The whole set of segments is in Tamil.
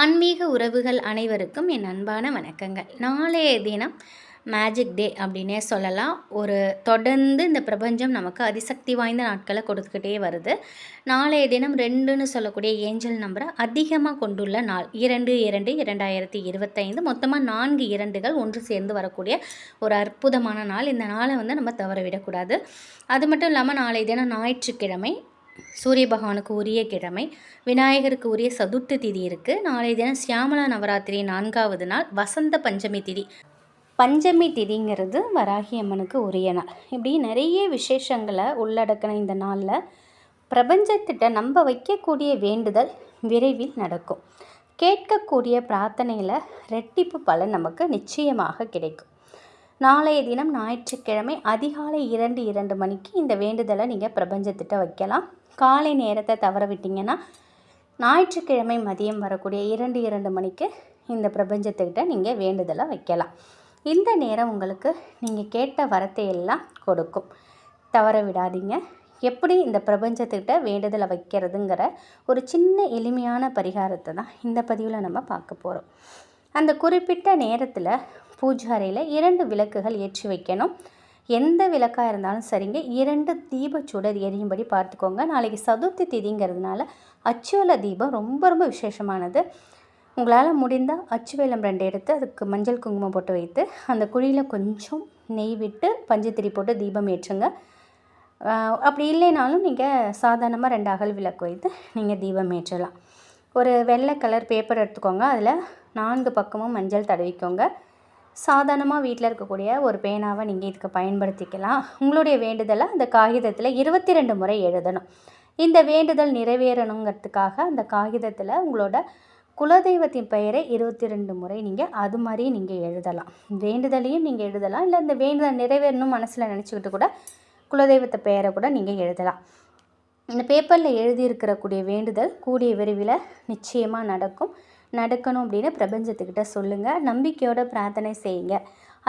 ஆன்மீக உறவுகள் அனைவருக்கும் என் அன்பான வணக்கங்கள். நாளைய தினம் மேஜிக் டே அப்படின்னே சொல்லலாம். ஒரு தொடர்ந்து இந்த பிரபஞ்சம் நமக்கு அதிசக்தி வாய்ந்த நாட்களை கொடுத்துக்கிட்டே வருது. நாளைய தினம் ரெண்டுன்னு சொல்லக்கூடிய ஏஞ்சல் நம்பரை அதிகமாக கொண்டுள்ள நாள் இரண்டு இரண்டு இரண்டாயிரத்தி இருபத்தைந்து. மொத்தமாக நான்கு இரண்டுகள் ஒன்று சேர்ந்து வரக்கூடிய ஒரு அற்புதமான நாள். இந்த நாளை வந்து நம்ம தவற விடக்கூடாது அது மட்டும் இல்லாமல் நாளைய தினம் ஞாயிற்றுக்கிழமை சூரிய பகவானுக்கு உரிய கிழமை விநாயகருக்கு உரிய சதுர்த்தி திதி இருக்குது நாளைய தினம் சியாமலா நவராத்திரி நான்காவது நாள் வசந்த பஞ்சமி திதி. பஞ்சமி திதிங்கிறது வராகி அம்மனுக்கு உரிய நாள். இப்படி நிறைய விசேஷங்களை உள்ளடக்கின இந்த நாளில் பிரபஞ்சத்திட்ட நம்ம வைக்கக்கூடிய வேண்டுதல் விரைவில் நடக்கும். கேட்கக்கூடிய பிரார்த்தனையில் ரெட்டிப்பு பலன் நமக்கு நிச்சயமாக கிடைக்கும். நாளைய தினம் ஞாயிற்றுக்கிழமை அதிகாலை இரண்டு இரண்டு மணிக்கு இந்த வேண்டுதலை நீங்கள் பிரபஞ்சத்திட்ட வைக்கலாம். காலை நேரத்தை தவற விட்டிங்கன்னா ஞாயிற்றுக்கிழமை மதியம் வரக்கூடிய இரண்டு இரண்டு மணிக்கு இந்த பிரபஞ்சத்துக்கிட்ட நீங்கள் வேண்டுதலை வைக்கலாம். இந்த நேரம் உங்களுக்கு நீங்கள் கேட்ட வரத்தை எல்லாம் கொடுக்கும். தவற விடாதீங்க. எப்படி இந்த பிரபஞ்சத்துக்கிட்ட வேண்டுதலை வைக்கிறதுங்கிற ஒரு சின்ன எளிமையான பரிகாரத்தை தான் இந்த பதிவில் நம்ம பார்க்க போகிறோம் அந்த குறிப்பிட்ட நேரத்தில் பூஜாரையில் இரண்டு விளக்குகள் ஏற்றி வைக்கணும். எந்த விளக்காக இருந்தாலும் சரிங்க. இரண்டு தீப சுடர் எரியும்படி பார்த்துக்கோங்க. நாளைக்கு சதுர்த்தி திதிங்கிறதுனால அச்சுவல தீபம் ரொம்ப ரொம்ப விசேஷமானது. உங்களால் முடிந்தால் அச்சுவேலம் ரெண்டு எடுத்து அதுக்கு மஞ்சள் குங்குமம் போட்டு வைத்து அந்த குழியில் கொஞ்சம் நெய் விட்டு பஞ்சத்திரி போட்டு தீபம் ஏற்றுங்க. அப்படி இல்லைனாலும் நீங்கள் சாதாரணமாக ரெண்டு அகல் விளக்கு வைத்து நீங்கள் தீபம் ஏற்றலாம். ஒரு வெள்ளை கலர் பேப்பர் எடுத்துக்கோங்க. அதில் நான்கு பக்கமும் மஞ்சள் தடவிக்கோங்க. சாதாரணமாக வீட்டில் இருக்கக்கூடிய ஒரு பேனாவை நீங்கள் இதுக்கு பயன்படுத்திக்கலாம். உங்களுடைய வேண்டுதலை அந்த காகிதத்தில் இருபத்தி ரெண்டு முறை எழுதணும். இந்த வேண்டுதல் நிறைவேறணுங்கிறதுக்காக அந்த காகிதத்தில் உங்களோட குலதெய்வத்தின் பெயரை இருபத்தி ரெண்டு முறை நீங்கள் அது மாதிரி நீங்கள் எழுதலாம். வேண்டுதலையும் நீங்கள் எழுதலாம். இல்லை இந்த வேண்டுதல் நிறைவேறணும் மனசில் நினச்சிக்கிட்டு கூட குலதெய்வத்தை பெயரை கூட நீங்கள் எழுதலாம். இந்த பேப்பரில் எழுதியிருக்கிறக்கூடிய வேண்டுதல் கூடிய விரைவில் நிச்சயமாக நடக்கும். நடக்கணும் அப்படின்னு பிரபஞ்சத்துக்கிட்ட சொல்லுங்கள் நம்பிக்கையோட பிரார்த்தனை செய்யுங்க.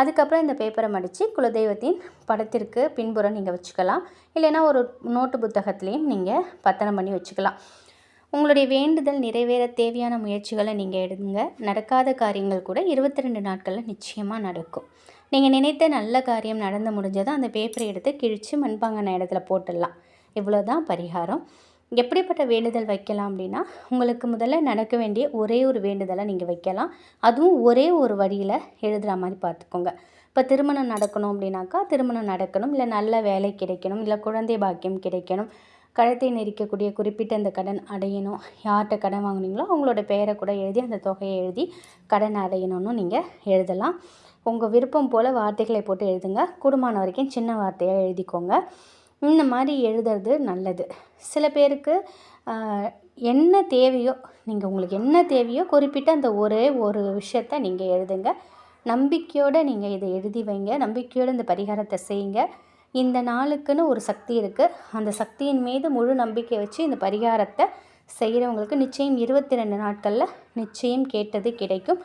அதுக்கப்புறம் இந்த பேப்பரை மடித்து குலதெய்வத்தின் படத்திற்கு பின்புறம் நீங்கள் வச்சுக்கலாம். இல்லைன்னா ஒரு நோட்டு புத்தகத்துலேயும் நீங்கள் பத்தனம் பண்ணி வச்சுக்கலாம். உங்களுடைய வேண்டுதல் நிறைவேற தேவையான முயற்சிகளை நீங்கள் எடுங்க. நடக்காத காரியங்கள் கூட இருபத்தி ரெண்டு நாட்களில் நிச்சயமாக நடக்கும். நீங்கள் நினைத்த நல்ல காரியம் நடந்து முடிஞ்சதை அந்த பேப்பரை எடுத்து கிழித்து மண்பாங்கான இடத்துல போட்டுடலாம். இவ்வளோ தான் பரிகாரம். எப்படிப்பட்ட வேண்டுதல் வைக்கலாம் அப்படின்னா உங்களுக்கு முதல்ல நடக்க வேண்டிய ஒரே ஒரு வேண்டுதலை நீங்கள் வைக்கலாம். அதுவும் ஒரே ஒரு வழியில் எழுதுகிற மாதிரி பார்த்துக்கோங்க இப்போ திருமணம் நடக்கணும் அப்படின்னாக்கா திருமணம் நடக்கணும். இல்லை நல்ல வேலை கிடைக்கணும். இல்லை குழந்தை பாக்கியம் கிடைக்கணும். கழுத்தை நெரிக்கக்கூடிய குறிப்பிட்ட அந்த கடன் அடையணும். யார்கிட்ட கடன் வாங்கினீங்களோ அவங்களோட பெயரை கூட எழுதி அந்த தொகையை எழுதி கடன் அடையணும்னு நீங்கள் எழுதலாம். உங்கள் விருப்பம் போல் வார்த்தைகளை போட்டு எழுதுங்க. கூடுமான வரைக்கும் சின்ன வார்த்தையாக எழுதிக்கோங்க. இந்த மாதிரி எழுதுறது நல்லது. சில பேருக்கு என்ன தேவையோ நீங்கள் உங்களுக்கு என்ன தேவையோ குறிப்பிட்ட அந்த ஒரே ஒரு விஷயத்த நீங்கள் எழுதுங்க. நம்பிக்கையோடு நீங்கள் இதை எழுதி வைங்க. நம்பிக்கையோடு இந்த பரிகாரத்தை செய்யுங்க. இந்த நாளுக்குன்னு ஒரு சக்தி இருக்குது அந்த சக்தியின் மீது முழு நம்பிக்கை வச்சு இந்த பரிகாரத்தை செய்கிறவங்களுக்கு நிச்சயம் இருபத்தி ரெண்டு நாட்களில் நிச்சயம் கேட்டது கிடைக்கும்.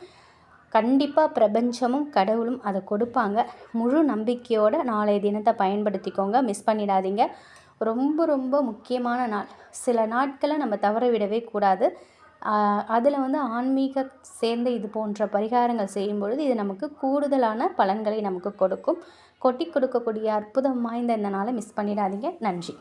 கண்டிப்பாக பிரபஞ்சமும் கடவுளும் அதை கொடுப்பாங்க. முழு நம்பிக்கையோடு நாளைய தினத்தை பயன்படுத்திக்கோங்க. மிஸ் பண்ணிடாதீங்க. ரொம்ப ரொம்ப முக்கியமான நாள். சில நாட்களை நம்ம தவற விடவே கூடாது. அதில் வந்து ஆன்மீக சேர்ந்த இது போன்ற பரிகாரங்கள் செய்யும் பொழுது இது நமக்கு கூடுதலான பலன்களை நமக்கு கொடுக்கும். கொட்டி கொடுக்கக்கூடிய அற்புதம் வாய்ந்த இந்த நாளை மிஸ் பண்ணிடாதீங்க. நன்றி.